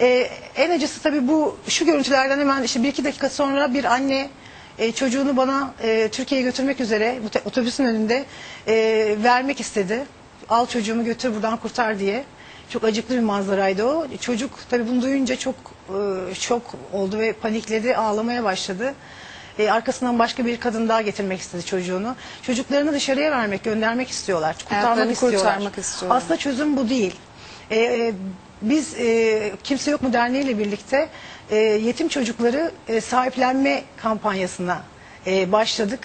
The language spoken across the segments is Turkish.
E, en acısı tabii bu şu görüntülerden hemen işte bir iki dakika sonra bir anne e, çocuğunu bana e, Türkiye'ye götürmek üzere bu te- otobüsün önünde e, vermek istedi. Al çocuğumu götür buradan kurtar diye. Çok acıklı bir manzaraydı o. Çocuk tabii bunu duyunca çok e, şok oldu ve panikledi, ağlamaya başladı. E, arkasından başka bir kadın daha getirmek istedi çocuğunu. Çocuklarını dışarıya vermek, göndermek istiyorlar. Kurtarmak Hayatlarını istiyorlar. kurtarmak istiyorlar. Aslında çözüm bu değil. E, biz e, Kimse Yok mu Derneği ile birlikte e, yetim çocukları e, sahiplenme kampanyasına e, başladık.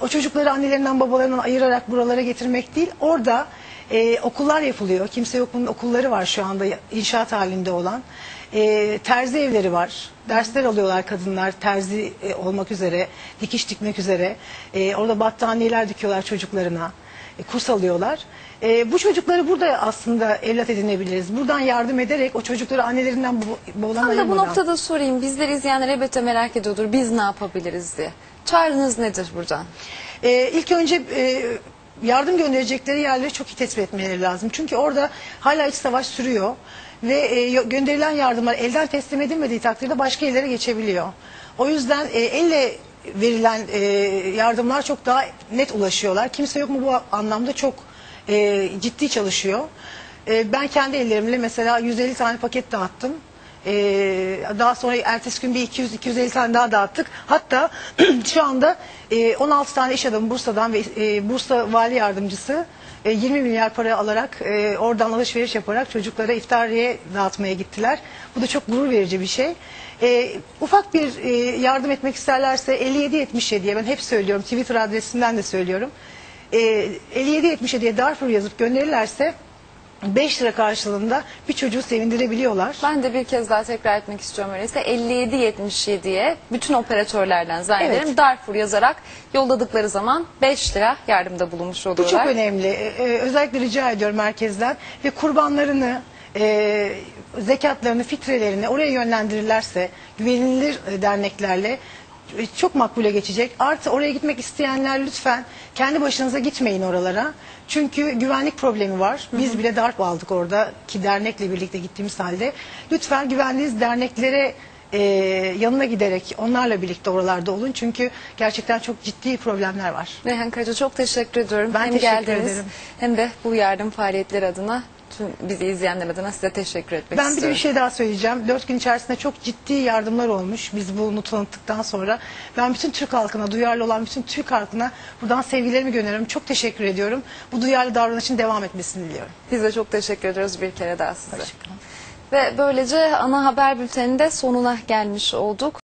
O çocukları annelerinden babalarından ayırarak buralara getirmek değil, orada e, okullar yapılıyor. Kimse Yok'un okulları var şu anda inşaat halinde olan. E, terzi evleri var. Dersler alıyorlar kadınlar terzi e, olmak üzere, dikiş dikmek üzere. E, orada battaniyeler dikiyorlar çocuklarına. E, kurs alıyorlar. E, bu çocukları burada aslında evlat edinebiliriz. Buradan yardım ederek o çocukları annelerinden bo- boğulan Tam da bu ayırmadan. noktada sorayım. Bizleri izleyenler elbette merak ediyordur. Biz ne yapabiliriz diye. Çağrınız nedir buradan? Ee, ilk önce e, yardım gönderecekleri yerleri çok iyi tespit etmeleri lazım. Çünkü orada hala iç savaş sürüyor ve e, yo- gönderilen yardımlar elden teslim edilmediği takdirde başka yerlere geçebiliyor. O yüzden e, elle verilen e, yardımlar çok daha net ulaşıyorlar. Kimse yok mu bu anlamda çok e, ciddi çalışıyor. E, ben kendi ellerimle mesela 150 tane paket dağıttım. Ee, daha sonra ertesi gün bir 200-250 tane daha dağıttık. Hatta şu anda e, 16 tane iş adamı Bursa'dan ve e, Bursa Vali Yardımcısı e, 20 milyar para alarak e, oradan alışveriş yaparak çocuklara iftariye dağıtmaya gittiler. Bu da çok gurur verici bir şey. E, ufak bir e, yardım etmek isterlerse 5777'ye ben hep söylüyorum Twitter adresinden de söylüyorum. E, 5777'ye Darfur yazıp gönderirlerse 5 lira karşılığında bir çocuğu sevindirebiliyorlar. Ben de bir kez daha tekrar etmek istiyorum öyleyse 5777'ye bütün operatörlerden zannederim Evet. Darfur yazarak yolladıkları zaman 5 lira yardımda bulunmuş Bu oluyorlar. çok önemli. Ee, özellikle rica ediyorum merkezden ve kurbanlarını, e, zekatlarını, fitrelerini oraya yönlendirirlerse güvenilir e, derneklerle çok makbule geçecek. Artı oraya gitmek isteyenler lütfen kendi başınıza gitmeyin oralara. Çünkü güvenlik problemi var. Biz bile darp aldık orada ki dernekle birlikte gittiğimiz halde. Lütfen güvendiğiniz derneklere e, yanına giderek onlarla birlikte oralarda olun. Çünkü gerçekten çok ciddi problemler var. Reyhan Karaca çok teşekkür ediyorum. Ben hem teşekkür geldiniz ederim. hem de bu yardım faaliyetleri adına tüm bizi izleyenler adına size teşekkür etmek Ben istiyorum. bir şey daha söyleyeceğim. Dört gün içerisinde çok ciddi yardımlar olmuş. Biz bunu tanıttıktan sonra. Ben bütün Türk halkına, duyarlı olan bütün Türk halkına buradan sevgilerimi gönderiyorum. Çok teşekkür ediyorum. Bu duyarlı davranışın devam etmesini diliyorum. Biz de çok teşekkür ediyoruz bir kere daha size. Hoşçakalın. Ve böylece ana haber bülteninde sonuna gelmiş olduk.